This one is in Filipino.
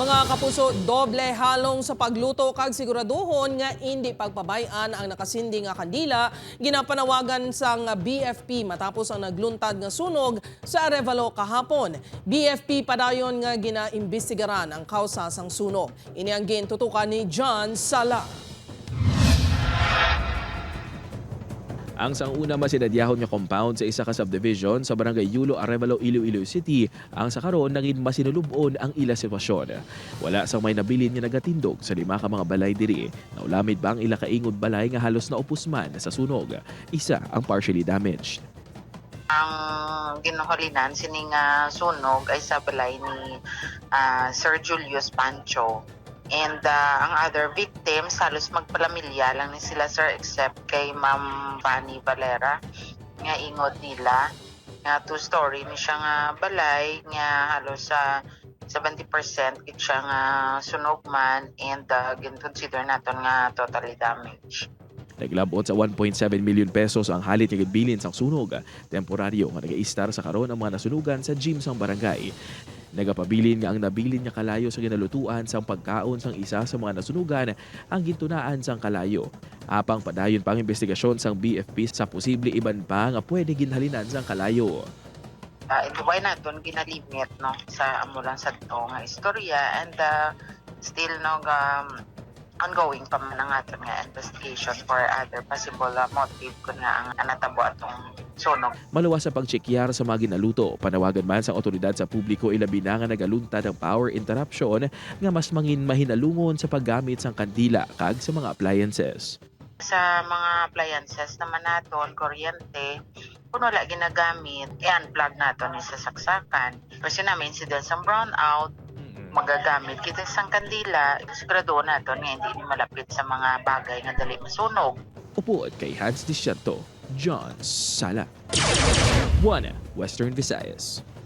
Mga kapuso, doble halong sa pagluto kag siguraduhon nga hindi pagpabayan ang nakasindi nga kandila ginapanawagan sang BFP matapos ang nagluntad nga sunog sa Arevalo kahapon. BFP padayon nga ginaimbestigaran ang kausa sang sunog. Ini ang gintutukan ni John Sala. Ang sanguna masinadyahon nga compound sa isa ka subdivision sa barangay Yulo, Arevalo, Iloilo City, ang sa karon naging masinulubon ang ila sitwasyon. Wala sang may nabilin nga nagatindog sa lima ka mga balay diri. Naulamid ba ang ila kaingod balay nga halos naupusman sa sunog. Isa ang partially damaged. ang ginuhulinan sining nga sunog ay sa balay ni ah, Sir Julius Pancho. And ah, ang other victims, halos magpalamilya lang ni sila sir except kay Ma'am Fanny Valera nga ingod nila. Nga two story ni siya nga balay nga halos sa 70% kit siya nga sunog man and uh, consider naton nga totally damaged. Naglabot sa 1.7 million pesos ang halit nga bilin sang sunog. Temporaryo nga nag-iistar sa karon ang mga nasunugan sa gym sang barangay. Nagapabilin nga ang nabilin nga kalayo sa ginalutuan sang pagkaon sang isa sa mga nasunugan ang gintunaan sang kalayo. Apang padayon pang investigasyon sang BFP sa posible iban pa nga pwede ginhalinan sang kalayo. uh, ibuway naton ginalimit no sa amo lang sa to nga istorya and uh, still no um, ongoing pa man ang aton nga investigation for other possible uh, motive kun nga ang natabo atong sunog. Maluwas sa pagtsekyar sa mga ginaluto, panawagan man sa otoridad sa publiko ilabi na nga nagaluntad ang power interruption nga mas mangin mahinalungon sa paggamit sang kandila kag sa mga appliances. sa mga appliances naman naton kuryente kung wala ginagamit i-unplug naton ni sa saksakan. Kasi na may incident sa brownout magagamit kita sang kandila sigurado naton nga hindi ni malapit sa mga bagay nga dali masunog Upo at kay Hans Disciento, John Sala. 1. Western Visayas.